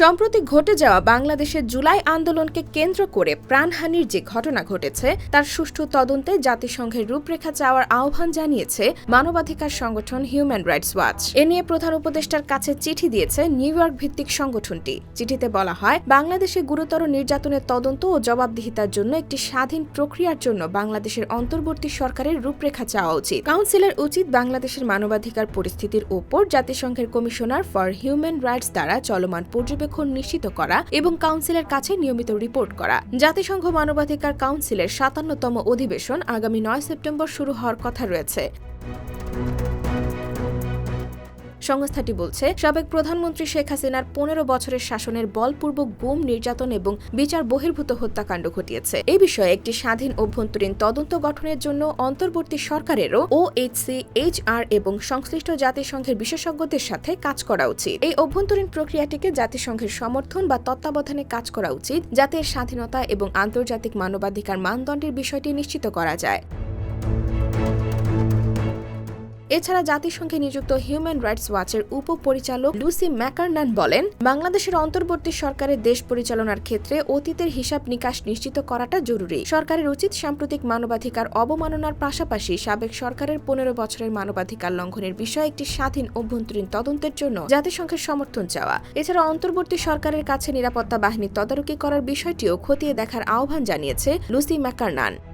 সম্প্রতি ঘটে যাওয়া বাংলাদেশের জুলাই আন্দোলনকে কেন্দ্র করে প্রাণহানির যে ঘটনা ঘটেছে, তার সুষ্ঠু তদন্তে জাতিসংঘের রূপরেখা চাওয়ার আহ্বান জানিয়েছে মানবাধিকার সংগঠন হিউম্যান রাইটস ওয়াচ। এ নিয়ে প্রধান উপদেষ্টার কাছে চিঠি দিয়েছে নিউ ইয়র্ক ভিত্তিক সংগঠনটি। চিঠিতে বলা হয়, বাংলাদেশে গুরুতর নির্যাতনের তদন্ত ও জবাবদিহিতার জন্য একটি স্বাধীন প্রক্রিয়ার জন্য বাংলাদেশের অন্তর্বর্তী সরকারের রূপরেখা চাওয়া উচিত। কাউন্সিলের উচিত বাংলাদেশের মানবাধিকার পরিস্থিতির ওপর জাতিসংঘের কমিশনার ফর হিউম্যান রাইটস দ্বারা চলমান পর্যবেক্ষণ নিশ্চিত করা এবং কাউন্সিলের কাছে নিয়মিত রিপোর্ট করা। জাতিসংঘ মানবাধিকার কাউন্সিলের সাতান্নতম অধিবেশন আগামী নয় সেপ্টেম্বর শুরু হওয়ার কথা রয়েছে। সংস্থাটি বলছে, সাবেক প্রধানমন্ত্রী শেখ হাসিনার পনেরো বছরের শাসনের বলপূর্বক গুম, নির্যাতন এবং বিচার বহির্ভূত হত্যাকাণ্ড ঘটিয়েছে। এই বিষয়ে একটি স্বাধীন অভ্যন্তরীণ তদন্ত গঠনের জন্য অন্তর্বর্তী সরকারেরও ওএইচসি এইচআর এবং সংশ্লিষ্ট জাতিসংঘের বিশেষজ্ঞদের সাথে কাজ করা উচিত। এই অভ্যন্তরীণ প্রক্রিয়াটিকে জাতিসংঘের সমর্থন বা তত্ত্বাবধানে কাজ করা উচিত, যাতে স্বাধীনতা এবং আন্তর্জাতিক মানবাধিকার মানদণ্ডের বিষয়টি নিশ্চিত করা যায়। এছাড়া জাতিসংঘে নিযুক্ত হিউম্যান রাইটস ওয়াচের উপপরিচালক লুসি ম্যাকারনান বলেন, বাংলাদেশের অন্তর্বর্তী সরকারের দেশ পরিচালনার ক্ষেত্রে অতীতের হিসাব নিকাশ নিশ্চিত করাটা জরুরি। সরকারের উচিত সাম্প্রতিক মানবাধিকার অবমাননার পাশাপাশি সাবেক সরকারের পনেরো বছরের মানবাধিকার লঙ্ঘনের বিষয়ে একটি স্বাধীন অভ্যন্তরীণ তদন্তের জন্য জাতিসংঘের সমর্থন চাওয়া। এছাড়া অন্তর্বর্তী সরকারের কাছে নিরাপত্তা বাহিনীর তদারকি করার বিষয়টিও খতিয়ে দেখার আহ্বান জানিয়েছে Lucy McKiernan